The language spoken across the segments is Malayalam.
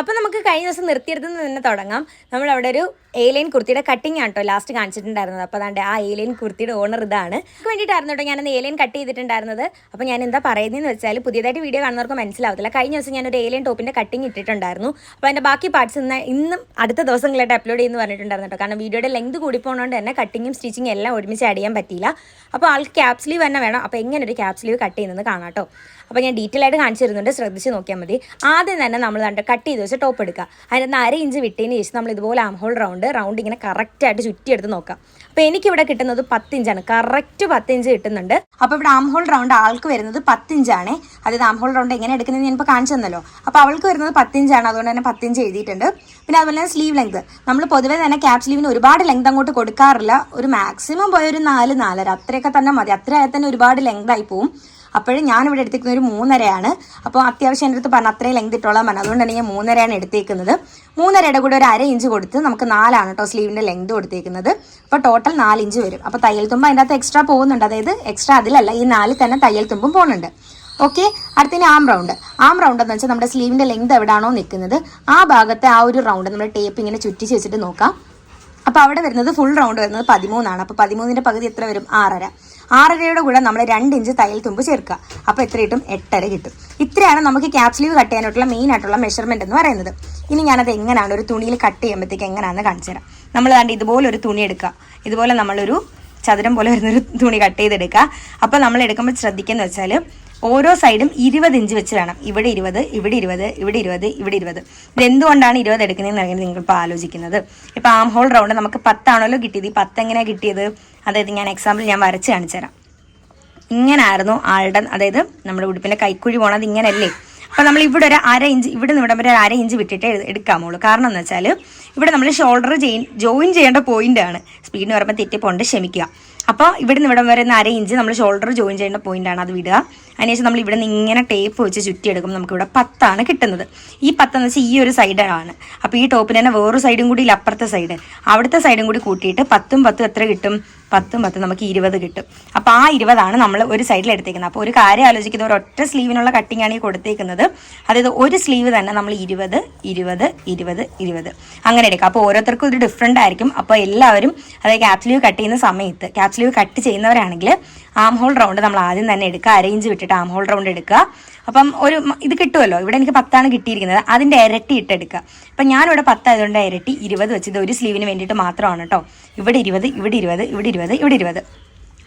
അപ്പോൾ നമുക്ക് കഴിഞ്ഞ ദിവസം നിർത്തിയെടുത്ത് തന്നെ തുടങ്ങാം. നമ്മൾ അവിടെ ഒരു ഏലിയൻ കുർത്തിയുടെ കട്ടിങ് ആണ് ലാസ്റ്റ് കാണിച്ചിട്ടുണ്ടായിരുന്നത്. അപ്പോൾ അതാണ്ട് ആ ഏലിയൻ കുർത്തിയുടെ ഓണർ ഇതാണ്. വേണ്ടിയിട്ടായിരുന്നു കേട്ടോ ഞാനന്ന് ലൈൻ കട്ട് ചെയ്തിട്ടുണ്ടായിരുന്നത്. അപ്പോൾ ഞാൻ എന്താ പറയുന്നതെന്ന് വെച്ചാൽ പുതിയതായിട്ട് വീഡിയോ കാണുന്നവർക്ക് മനസ്സിലാവത്തില്ല. കഴിഞ്ഞ ദിവസം ഞാൻ ഞാനൊരു ലൈൻ ടോപ്പിന്റെ കട്ടിങ് ഇട്ടിട്ടുണ്ടായിരുന്നു. അപ്പോൾ അതിന്റെ ബാക്കി പാർട്സ് ഇന്ന് ഇന്നും അടുത്ത ദിവസങ്ങളായിട്ട് അപ്ലോഡ് ചെയ്യുന്നു പറഞ്ഞിട്ടുണ്ടായിരുന്നു കേട്ടോ. കാരണം വീഡിയോയുടെ ലെങ്ത് കൂടി പോകുന്നതുകൊണ്ട് തന്നെ കട്ടിങ്ങും സ്റ്റിച്ചിങ്ങും എല്ലാം ഒരുമിച്ച് ആഡ് ചെയ്യാൻ പറ്റിയില്ല. അപ്പോൾ ആൾക്ക് ക്യാപ് സ്ലീവ് തന്നെ വേണം. അപ്പോൾ എങ്ങനെ ഒരു ക്യാപ് സ്ലീവ് കട്ട് ചെയ്യുന്നത് കാണാം കേട്ടോ. അപ്പോൾ ഞാൻ ഡീറ്റെയിൽ ആയിട്ട് കാണിച്ചിരുന്നുണ്ട് ശ്രദ്ധിച്ച് നോക്കിയാൽ മതി. ആദ്യം തന്നെ നമ്മൾ കട്ട് ചെയ്ത് വെച്ച് ടോപ്പ് എടുക്കുക അതിനകത്ത് അര ഇഞ്ച് വിട്ടതിന് ശേഷം നമ്മൾ ഇതുപോലെ ആം ഹോൾ റൗണ്ട് റൗണ്ട് ഇങ്ങനെ കറക്റ്റായിട്ട് ചുറ്റിയെടുത്ത് നോക്കാം. അപ്പോൾ എനിക്കിവിടെ കിട്ടുന്നത് പത്തിഞ്ചാണ് കറക്റ്റ് പത്തിഞ്ച് കിട്ടുന്നുണ്ട്. അപ്പോൾ ഇവിടെ ആം ഹോൾ റൗണ്ട് ആൾക്ക് വരുന്നത് പത്തിഞ്ചാണ് അതായത് ആം ഹോൾ റൗണ്ട് എങ്ങനെ എടുക്കുന്നത് ഞാൻ ഇപ്പോൾ കാണിച്ചു തന്നല്ലോ. അപ്പോൾ അവൾക്ക് വരുന്നത് പത്തിഞ്ചാണ് അതുകൊണ്ട് തന്നെ പത്തിഞ്ച് എഴുതിയിട്ടുണ്ട്. പിന്നെ അതുപോലെ തന്നെ സ്ലീവ് ലെങ്ത് നമ്മൾ പൊതുവേ തന്നെ ക്യാപ് സ്ലീവിന് ഒരുപാട് ലെങ്ത് അങ്ങോട്ട് കൊടുക്കാറില്ല. ഒരു മാക്സിമം പോയ ഒരു നാല് നാലര. അത്രയൊക്കെ തന്നെ മതി. അത്രയായി തന്നെ ഒരുപാട് ലെങ്ത് ആയി പോവും. അപ്പോഴും ഞാനിവിടെ എടുത്തിരിക്കുന്നത് ഒരു മൂന്നരയാണ്. അപ്പോൾ അത്യാവശ്യം എന്റെ അടുത്ത് പറഞ്ഞ അത്രയും ലെങ്ത് ഇട്ടോളാൻ പറഞ്ഞു അതുകൊണ്ടാണ് ഞാൻ മൂന്നരയാണ് എടുത്തേക്കുന്നത്. മൂന്നരയുടെ കൂടെ ഒരു അര ഇഞ്ച് കൊടുത്ത് നമുക്ക് നാലാണ് കേട്ടോ സ്ലീവിന്റെ ലെങ്ത് കൊടുത്തേക്കുന്നത്. അപ്പോൾ ടോട്ടൽ നാല് ഇഞ്ച് വരും. അപ്പോൾ തയ്യൽ തുമ്പ് അതിന്റെ അകത്ത് എക്സ്ട്രാ പോകുന്നുണ്ട്. അതായത് എക്സ്ട്രാ അതിലല്ല ഈ നാലിൽ തന്നെ തയ്യൽ തുമ്പും പോകുന്നുണ്ട്. ഓക്കെ അടുത്തതിന് ആം റൗണ്ട് ആം റൗണ്ട് എന്ന് വെച്ചാൽ നമ്മുടെ സ്ലീവിന്റെ ലെങ്ത് എവിടെയാണോ നിൽക്കുന്നത്. ആ ഭാഗത്തെ ആ ഒരു റൗണ്ട് നമ്മൾ ടേപ്പ് ഇങ്ങനെ ചുറ്റിച്ച് വെച്ചിട്ട് നോക്കാം. അപ്പോൾ അവിടെ വരുന്നത് ഫുൾ റൗണ്ട് വരുന്നത് പതിമൂന്നാണ്. അപ്പോൾ പതിമൂന്നിന്റെ പകുതി എത്ര വരും? ആറര. ആറരയുടെ കൂടെ നമ്മൾ രണ്ട് ഇഞ്ച് തയ്യൽ തുമ്പ് ചേർക്കുക. അപ്പോൾ എത്ര കിട്ടും? എട്ടര കിട്ടും. ഇത്രയാണ് നമുക്ക് ക്യാപ് സ്ലീവ് കട്ട് ചെയ്യാനായിട്ടുള്ള മെയിൻ ആയിട്ടുള്ള മെഷർമെന്റ് എന്ന് പറയുന്നത്. ഇനി ഞാനത് എങ്ങനെയാണ് ഒരു തുണിയിൽ കട്ട് ചെയ്യുമ്പോഴത്തേക്ക് എങ്ങനെയാണെന്ന് കാണിച്ചു തരാം. നമ്മൾ കണ്ട് ഇതുപോലെ ഒരു തുണി എടുക്കുക. ഇതുപോലെ നമ്മളൊരു ചതുരം പോലെ വരുന്നൊരു തുണി കട്ട് ചെയ്തെടുക്കുക. അപ്പോൾ നമ്മൾ എടുക്കുമ്പോൾ ശ്രദ്ധിക്കുന്നത് വെച്ചാൽ ഓരോ സൈഡും ഇരുപത് ഇഞ്ച് വെച്ച് വേണം ഇവിടെ ഇരുപത് ഇവിടെ ഇരുപത് ഇവിടെ ഇരുപത് ഇവിടെ ഇരുപത്. ഇത് എന്തുകൊണ്ടാണ് ഇരുപത് എടുക്കുന്നതെന്ന് നിങ്ങൾ ഇപ്പോൾ ആലോചിക്കുന്നത്? ഇപ്പോൾ ആം ഹോൾ റൗണ്ട് നമുക്ക് പത്താണല്ലോ കിട്ടിയത്. ഈ പത്ത് എങ്ങനെയാണ് കിട്ടിയത്? അതായത് ഞാൻ എക്സാമ്പിൾ ഞാൻ വരച്ച് കാണിച്ചു തരാം. ഇങ്ങനായിരുന്നു ആളുടെ അതായത് നമ്മുടെ ഉടുപ്പിന്റെ കൈക്കുഴി പോണത് ഇങ്ങനല്ലേ? അപ്പോൾ നമ്മൾ ഇവിടെ ഒരു അര ഇഞ്ച് ഇവിടെ നിന്ന് ഇവിടെ വരെ ഒരു അര ഇഞ്ച് വിട്ടിട്ട് എടുക്കാമുള്ളൂ കാരണം എന്ന് വെച്ചാൽ ഇവിടെ നമ്മൾ ഷോൾഡർ ജോയിൻ ചെയ്യേണ്ട പോയിന്റ് ആണ്. സ്പീഡിന് പറയുമ്പോൾ തെറ്റിപ്പോണ്ട് ക്ഷമിക്കുക. അപ്പോൾ ഇവിടെ നിന്ന് ഇവിടെ വരെ ഒരു അര ഇഞ്ച് നമ്മൾ ഷോൾഡർ ജോയിൻ ചെയ്യേണ്ട പോയിന്റ് ആണ് അത് വിടുക. അതിനുശേഷം നമ്മൾ ഇവിടെ നിന്ന് ഇങ്ങനെ ടേപ്പ് വെച്ച് ചുറ്റിയെടുക്കുമ്പോൾ നമുക്ക് ഇവിടെ പത്താണ് കിട്ടുന്നത്. ഈ പത്തെന്ന് വെച്ചാൽ ഈ ഒരു സൈഡാണ് അപ്പോൾ ഈ ടോപ്പിന് തന്നെ വേറൊരു സൈഡും കൂടി ഇല്ല അപ്പുറത്തെ സൈഡ് അവിടുത്തെ സൈഡും കൂടി കൂട്ടിയിട്ട് പത്തും പത്തും എത്ര കിട്ടും? പത്തും പത്തും നമുക്ക് ഇരുപത് കിട്ടും. അപ്പോൾ ആ ഇരുപതാണ് നമ്മൾ ഒരു സൈഡിൽ എടുത്തേക്കുന്നത്. അപ്പോൾ ഒരു കാര്യം ആലോചിക്കുന്നത് ഒരു ഒറ്റ സ്ലീവിനുള്ള കട്ടിങ്ങാണ് ഈ കൊടുത്തേക്കുന്നത്. അതായത് ഒരു സ്ലീവ് തന്നെ നമ്മൾ ഇരുപത് ഇരുപത് ഇരുപത് ഇരുപത്. അങ്ങനെ എടുക്കുക അപ്പോൾ ഓരോരുത്തർക്കും ഇത് ഡിഫറെന്റ് ആയിരിക്കും. അപ്പോൾ എല്ലാവരും അതായത് ക്യാപ് സ്ലീവ് കട്ട് ചെയ്യുന്ന സമയത്ത് ക്യാപ് സ്ലീവ് കട്ട് ചെയ്യുന്നവരാണെങ്കിൽ ആം ഹോൾ റൗണ്ട് നമ്മൾ ആദ്യം തന്നെ എടുക്കുക. അരയിഞ്ച് വിട്ടിട്ട് ആം ഹോൾ റൗണ്ട് എടുക്കുക. അപ്പം ഒരു ഇത് കിട്ടുമല്ലോ. ഇവിടെ എനിക്ക് പത്താണ് കിട്ടിയിരിക്കുന്നത്. അതിന്റെ ഇരട്ടി ഇട്ടെടുക്കുക. അപ്പം ഞാനിവിടെ പത്തായതുകൊണ്ട് ഇരട്ടി ഇരുപത് വെച്ചത് ഒരു സ്ലീവിന് വേണ്ടിയിട്ട് മാത്രമാണ് കേട്ടോ. ഇവിടെ ഇരുപത് ഇവിടെ ഇരുപത് ഇവിടെ ഇരുപത് ഇവിടെ ഇരുപത്.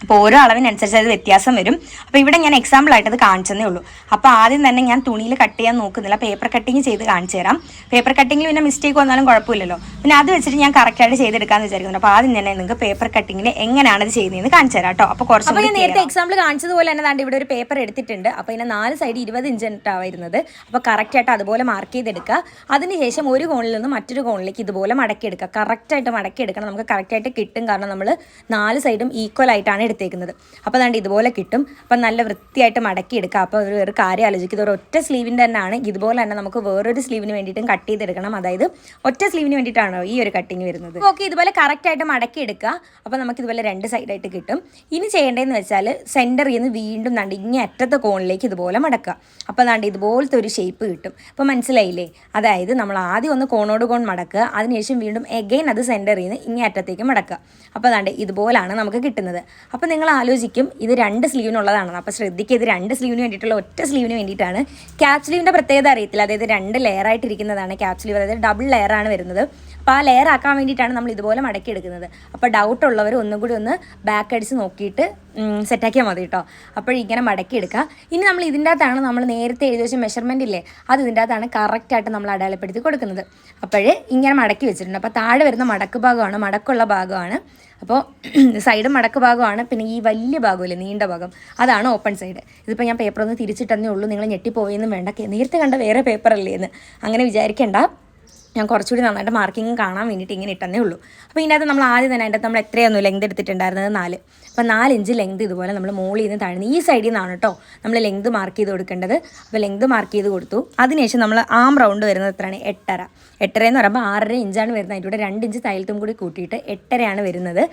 അപ്പോൾ ഓരോ അളവിനനുസരിച്ച് അത് വ്യത്യാസം വരും. അപ്പോൾ ഇവിടെ ഞാൻ എക്സാമ്പിൾ ആയിട്ട് അത് കാണിച്ചതേ ഉള്ളൂ. അപ്പോൾ ആദ്യം തന്നെ ഞാൻ തുണിയിൽ കട്ട് ചെയ്യാൻ നോക്കുന്നില്ല. പേപ്പർ കട്ടിങ് ചെയ്ത് കാണിച്ചു തരാം. പേപ്പർ കട്ടിങ്ങിൽ പിന്നെ മിസ്റ്റേക്ക് വന്നാലും കുഴപ്പമില്ലല്ലോ. പിന്നെ അത് വെച്ചിട്ട് ഞാൻ കറക്റ്റായിട്ട് ചെയ്തെടുക്കാമെന്ന് വിചാരിക്കുന്നു. അപ്പോൾ ആദ്യം തന്നെ നിങ്ങൾക്ക് പേപ്പർ കട്ടിങ്ങിൽ എങ്ങനെയാണ് ഇത് ചെയ്യുന്നതെന്ന് കാണിച്ചു തരാം കേട്ടോ. അപ്പോൾ കുറച്ച് ഞാൻ നേരത്തെ എക്സാമ്പിൾ കാണിച്ചതുപോലെ തന്നെ ദാണ്ട് ഇവിടെ ഒരു പേപ്പർ എടുത്തിട്ടുണ്ട്. അപ്പോൾ ഇതിന് നാല് സൈഡ് ഇരുപത് ഇഞ്ച് ഇട്ടാണ് വരുന്നത്. അപ്പോൾ കറക്റ്റായിട്ട് അതുപോലെ മാർക്ക് ചെയ്തെടുക്കുക. അതിനുശേഷം ഒരു കോണിൽ നിന്ന് മറ്റൊരു കോണിലേക്ക് ഇതുപോലെ മടക്കിയെടുക്കുക. കറക്റ്റായിട്ട് മടക്കിയെടുക്കണം. നമുക്ക് കറക്റ്റായിട്ട് കിട്ടും. കാരണം നമ്മൾ നാല് സൈഡും ഈക്വൽ ആയിട്ടാണ് എടുത്തേക്കുന്നത്. അപ്പോൾ അതാണ്ട് ഇതുപോലെ കിട്ടും. അപ്പം നല്ല വൃത്തിയായിട്ട് മടക്കി എടുക്കുക അപ്പോൾ ഒരു വേറെ കാര്യം ആലോചിക്കുന്നത് ഒരു ഒറ്റ സ്ലീവിന്റെ തന്നെയാണ്. ഇതുപോലെ തന്നെ നമുക്ക് വേറൊരു സ്ലീവിന് വേണ്ടിയിട്ടും കട്ട് ചെയ്തെടുക്കണം. അതായത് ഒറ്റ സ്ലീവിന് വേണ്ടിയിട്ടാണോ ഈ ഒരു കട്ടിങ് വരുന്നത്? ഓക്കെ ഇതുപോലെ കറക്റ്റായിട്ട് മടക്കി എടുക്കുക അപ്പോൾ നമുക്ക് ഇതുപോലെ രണ്ട് സൈഡായിട്ട് കിട്ടും. ഇനി ചെയ്യേണ്ടതെന്ന് വെച്ചാൽ സെന്ററിൽ നിന്ന് വീണ്ടും ദാണ്ട് ഇങ്ങനെ അറ്റത്തെ കോണിലേക്ക് ഇതുപോലെ മടക്കുക. അപ്പോൾ ദാണ്ട് ഇതുപോലത്തെ ഒരു ഷേപ്പ് കിട്ടും. അപ്പോൾ മനസ്സിലായില്ലേ? അതായത് നമ്മൾ ആദ്യം ഒന്ന് കോണോട് കോൺ മടക്കുക. അതിനുശേഷം വീണ്ടും എഗെയിൻ അത് സെന്ററിൽ നിന്ന് ഇങ്ങനെ അറ്റത്തേക്ക് മടക്കുക. അപ്പോൾ ദാണ്ട് ഇതുപോലാണ് നമുക്ക് കിട്ടുന്നത്. അപ്പോൾ നിങ്ങൾ ആലോചിക്കും ഇത് രണ്ട് സ്ലീവിനുള്ളതാണെന്ന് അപ്പോൾ ശ്രദ്ധിക്കുക ഇത് രണ്ട് സ്ലീവിന് വേണ്ടിയിട്ടുള്ള ഒറ്റ സ്ലീവിന് വേണ്ടിയിട്ടാണ്. ക്യാപ് സ്ലീവിന്റെ പ്രത്യേകത അറിയത്തില്ല. അതായത് രണ്ട് ലെയർ ആയിട്ടിരിക്കുന്നതാണ് ക്യാപ് സ്ലീവ് അതായത് ഡബിൾ ലെയർ ആണ് വരുന്നത്. അപ്പോൾ ആ ലെയർ ആക്കാൻ വേണ്ടിയിട്ടാണ് നമ്മൾ ഇതുപോലെ മടക്കി എടുക്കുന്നത്. അപ്പോൾ ഡൗട്ട് ഉള്ളവർ ഒന്നും കൂടി ഒന്ന് ബാക്ക് അടിച്ച് നോക്കിയിട്ട് സെറ്റാക്കിയാൽ മതി കേട്ടോ അപ്പോഴിങ്ങനെ മടക്കി എടുക്കുക ഇനി നമ്മൾ ഇതിന്റെ അകത്താണ് നമ്മൾ നേരത്തെ എഴുതി വെച്ച മെഷർമെന്റ് ഇല്ലേ അത് ഇതിന്റെ അകത്താണ് കറക്റ്റായിട്ട് നമ്മൾ അടയാളപ്പെടുത്തി കൊടുക്കുന്നത്. അപ്പോഴേ ഇങ്ങനെ മടക്കി വെച്ചിട്ടുണ്ട്. അപ്പോൾ താഴെ വരുന്ന മടക്ക് ഭാഗമാണ് മടക്കുള്ള ഭാഗമാണ്. അപ്പോൾ സൈഡ് മടക്ക് ഭാഗമാണ് പിന്നെ ഈ വലിയ ഭാഗമില്ലേ നീണ്ട ഭാഗം അതാണ് ഓപ്പൺ സൈഡ് ഇതിപ്പോൾ ഞാൻ പേപ്പർ ഒന്ന് തിരിച്ചിട്ടെന്നേ ഉള്ളൂ. നിങ്ങൾ ഞെട്ടിപ്പോയെന്നും വേണ്ട. നേരത്തെ കണ്ട വേറെ പേപ്പറല്ലേ എന്ന് അങ്ങനെ വിചാരിക്കേണ്ട. ഞാൻ കുറച്ചുകൂടി നന്നായിട്ട് മാർക്കിങ് കാണാൻ വേണ്ടിയിട്ട് ഇങ്ങനെ ഇട്ടെന്നേ ഉള്ളൂ. അപ്പോൾ ഇതിനകത്ത് നമ്മൾ ആദ്യം തന്നെ അതിന്റെ നമ്മൾ എത്രയൊന്നും ലെങ്ത് എടുത്തിട്ടുണ്ടായിരുന്നത്? നാല്. അപ്പോൾ നാല് ഇഞ്ച് ലെങ്ത് ഇതുപോലെ നമ്മൾ മുകളിൽ നിന്ന് താഴ്ന്ന് ഈ സൈഡിൽ നിന്നാണ് കേട്ടോ നമ്മൾ ലെങ്ത് മാർക്ക് ചെയ്ത് കൊടുക്കേണ്ടത്. അപ്പോൾ ലെങ്ത് മാർക്ക് ചെയ്ത് കൊടുത്തു. അതിനുശേഷം നമ്മൾ ആം റൗണ്ട് വരുന്നത് എത്രയാണ്? എട്ടര. എട്ടര എന്ന് പറയുമ്പോൾ ആറര ഇഞ്ചാണ് വരുന്നത്. അതിന്റെ കൂടെ രണ്ട് ഇഞ്ച് തയ്യലത്തും കൂടി കൂട്ടിയിട്ട് എട്ടരയാണ് വരുന്നത്.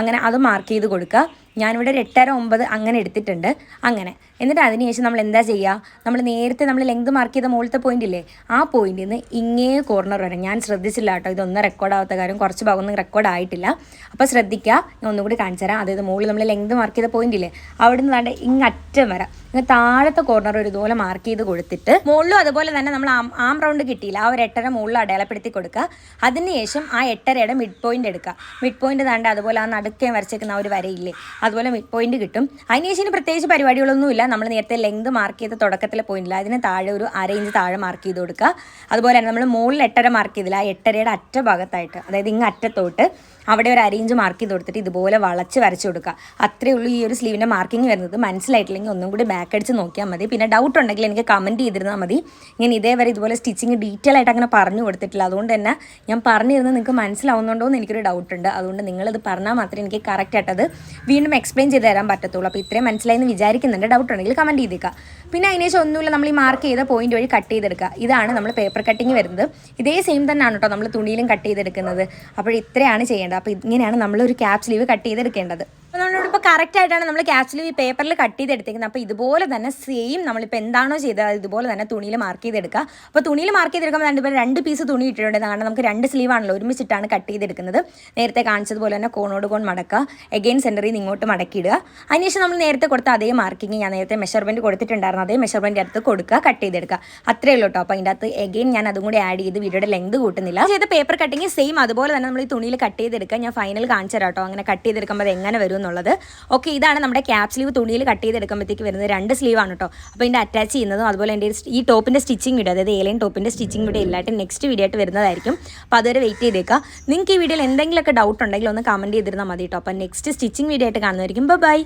അങ്ങനെ അത് മാർക്ക് ചെയ്ത് കൊടുക്കുക. ഞാനിവിടെ ഒരു എട്ടര ഒമ്പത് അങ്ങനെ എടുത്തിട്ടുണ്ട്. അങ്ങനെ. എന്നിട്ട് അതിനുശേഷം നമ്മൾ എന്താ ചെയ്യുക? നമ്മൾ നേരത്തെ നമ്മൾ ലെങ്ത് മാർക്ക് ചെയ്ത മുകളിലത്തെ പോയിന്റ് ഇല്ലേ ആ പോയിന്റിൽ നിന്ന് ഇങ്ങേ കോർണർ വരെ. ഞാൻ ശ്രദ്ധിച്ചില്ല കേട്ടോ ഇതൊന്നും റെക്കോർഡ് ആവാത്ത കാര്യം. കുറച്ച് ഭാഗമൊന്നും റെക്കോർഡ് ആയിട്ടില്ല. അപ്പോൾ ശ്രദ്ധിക്കുക ഞാൻ ഒന്നുകൂടി കാണിച്ചു തരാം. അതായത് മുകളിൽ നമ്മൾ ലെങ്ത് മാർക്ക് ചെയ്ത പോയിന്റ് ഇല്ലേ അവിടെ നിന്ന് വേണ്ട ഇങ്ങറ്റം വരെ. ഇങ്ങ് താഴത്തെ കോർണർ ഒരു ഇതുപോലെ മാർക്ക് ചെയ്ത് കൊടുത്തിട്ട് മുകളിലും അതുപോലെ തന്നെ നമ്മൾ ആം റൗണ്ട് കിട്ടിയില്ല. ആ ഒരു എട്ടര മുകളിൽ അടയാളപ്പെടുത്തി കൊടുക്കുക. അതിനുശേഷം ആ എട്ടരയുടെ മിഡ് പോയിന്റ് എടുക്കുക. മിഡ് പോയിന്റ് താണ്ട് അതുപോലെ ആ നടുക്കേ വരച്ചേക്കുന്ന ആ ഒരു വരയില്ലേ അതുപോലെ മിഡ് പോയിന്റ് കിട്ടും. അതിനുശേഷം പ്രത്യേകിച്ച് പരിപാടികളൊന്നുമില്ല. നമ്മൾ നേരത്തെ ലെങ്ത് മാർക്ക് ചെയ്ത തുടക്കത്തിലെ പോയിന്റില്ല അതിന് താഴെ ഒരു അര ഇഞ്ച് താഴെ മാർക്ക് ചെയ്ത് കൊടുക്കുക. അതുപോലെ തന്നെ നമ്മൾ മുകളിൽ എട്ടര മാർക്ക് ചെയ്തില്ല. ആ എട്ടരയുടെ അറ്റ ഭാഗത്തായിട്ട് അതായത് ഇങ്ങ് അറ്റത്തോട്ട്. അവിടെ ഒരു അരേഞ്ച് മാർക്ക് ചെയ്ത് കൊടുത്തിട്ട് ഇതുപോലെ വളച്ച് വരച്ച് കൊടുക്കുക. അത്രയേ ഉള്ളൂ ഈ ഒരു സ്ലീവിന്റെ മാർക്കിംഗ് വരുന്നത്. മനസ്സിലായിട്ടില്ലെങ്കിൽ ഒന്നും കൂടി ബാക്ക് അടിച്ച് നോക്കിയാൽ മതി. പിന്നെ ഡൗട്ട് ഉണ്ടെങ്കിൽ എനിക്ക് കമന്റ് ചെയ്തിരുന്നാൽ മതി. ഞാൻ ഇതേവരെ ഇതുപോലെ സ്റ്റിച്ചിങ് ഡീറ്റെയിൽ ആയിട്ട് അങ്ങനെ പറഞ്ഞു കൊടുത്തിട്ടില്ല. അതുകൊണ്ട് തന്നെ ഞാൻ പറഞ്ഞിരുന്നത് നിങ്ങൾക്ക് മനസ്സിലാവുന്നുണ്ടോ എന്ന് എനിക്കൊരു ഡൗട്ട് ഉണ്ട്. അതുകൊണ്ട് നിങ്ങളിത് പറഞ്ഞാൽ മാത്രമേ എനിക്ക് കറക്റ്റ് ആയിട്ടത് വീണ്ടും എക്സ്പ്ലെയിൻ ചെയ്ത് തരാൻ പറ്റത്തുള്ളൂ. അപ്പോൾ ഇത്രയും മനസ്സിലായി എന്ന് വിചാരിക്കുന്നുണ്ട്. ഡൗട്ട് ഉണ്ടെങ്കിൽ കമന്റ് ചെയ്തേക്കുക. പിന്നെ അതിനേശം ഒന്നുമില്ല നമ്മൾ ഈ മാർക്ക് ചെയ്ത പോയിന്റ് വഴി കട്ട് ചെയ്തെടുക്കുക. ഇതാണ് നമ്മൾ പേപ്പർ കട്ടിങ് വരുന്നത്. ഇതേ സെയിം തന്നെയാണ് കേട്ടോ നമ്മൾ തുണിയിലും കട്ട് ചെയ്തെടുക്കുന്നത്. അപ്പോൾ ഇത്രയാണ് ചെയ്യേണ്ടത്. അപ്പോൾ ഇങ്ങനെയാണ് നമ്മളൊരു ക്യാപ് സ്ലീവ് കട്ട് ചെയ്തെടുക്കേണ്ടത്. അപ്പോൾ ഇപ്പോൾ കറക്റ്റ് ആയിട്ടാണ് നമ്മൾ ക്യാച്ചിൽ ഈ പേപ്പറിൽ കട്ട് ചെയ്തെടുത്തേക്കുന്നത്. അപ്പോൾ ഇതുപോലെ തന്നെ സെയിം നമ്മളിപ്പോൾ എന്താണോ ചെയ്തത് ഇതുപോലെ തന്നെ തുണിയിൽ മാർക്ക് ചെയ്തെടുക്കുക. അപ്പോൾ തുണിയിൽ മാർക്ക് ചെയ്തെടുക്കുമ്പോൾ രണ്ടുപേരും പേര് രണ്ട് പീസ് തുണി ഇട്ടിട്ടുണ്ട്. കാരണം നമുക്ക് രണ്ട് സ്ലീവ് ആണല്ലോ ഒരുമിച്ചിട്ടാണ് കട്ട് ചെയ്തെടുക്കുന്നത്. നേരത്തെ കാണിച്ചതുപോലെ തന്നെ കോണോട് കോൺ മടക്കുക. എഗെയിൻ സെന്ററിൽ നിന്ന് ഇങ്ങോട്ട് മടക്കിയിടുക. അതിനുശേഷം നമ്മൾ നേരത്തെ കൊടുത്ത അതേ മാർക്കിങ് ഞാൻ നേരത്തെ മെഷർമെന്റ് കൊടുത്തിട്ടുണ്ടായിരുന്നു. അതേ മെഷർമെന്റ് അടുത്ത് കൊടുക്കുക കട്ട് ചെയ്തെടുക്കുക. അത്രയേ ഉള്ളൂ കേട്ടോ അപ്പോൾ അതിന്റെ അകത്ത് എഗെയിൻ ഞാൻ അതും കൂടി ആഡ് ചെയ്ത് വീഡിയോയുടെ ലെങ്ത് കൂട്ടുന്നില്ല. ചെയ്ത പേപ്പർ കട്ടിങ് സെയിം അതുപോലെ തന്നെ നമ്മൾ ഈ തുണിയിൽ കട്ട് ചെയ്തെടുക്കുക. ഞാൻ ഫൈനൽ കാണിച്ചു തരാം കേട്ടോ അങ്ങനെ കട്ട് ചെയ്തെടുക്കുമ്പോൾ അത് എങ്ങനെ വരും എന്നുള്ളത്. ഓക്കെ ഇതാണ് നമ്മുടെ ക്യാപ് സ്ലീവ് തുണിയിൽ കട്ട് ചെയ്തെടുക്കുമ്പോഴത്തേക്ക് വരുന്നത്. രണ്ട് സ്ലീവാണ് കേട്ടോ അപ്പോൾ ഇതിന്റെ അറ്റാച്ച് ചെയ്യുന്നതും അതുപോലെ എന്റെ ഈ ടോപ്പിന്റെ സ്റ്റിച്ചിങ് വീഡിയോ അതായത് ഏലൈൻ ടോപ്പിന്റെ സ്റ്റിച്ചിങ് വീഡിയോ എല്ലായിട്ടും നെക്സ്റ്റ് വീഡിയോ ആയിട്ട് വരുന്നതായിരിക്കും. അപ്പോൾ അതുവരെ വെയിറ്റ് ചെയ്തേക്കുക. നിങ്ങൾക്ക് ഈ വീഡിയോയിൽ എന്തെങ്കിലുമൊക്കെ ഡൗട്ട് ഉണ്ടെങ്കിൽ ഒന്ന് കമന്റ് ചെയ്തിരുന്നാൽ മതി കേട്ടോ അപ്പോൾ നെക്സ്റ്റ് സ്റ്റിച്ചിങ് വീഡിയോ ആയിട്ട് കാണുന്നതായിരിക്കും. ബൈ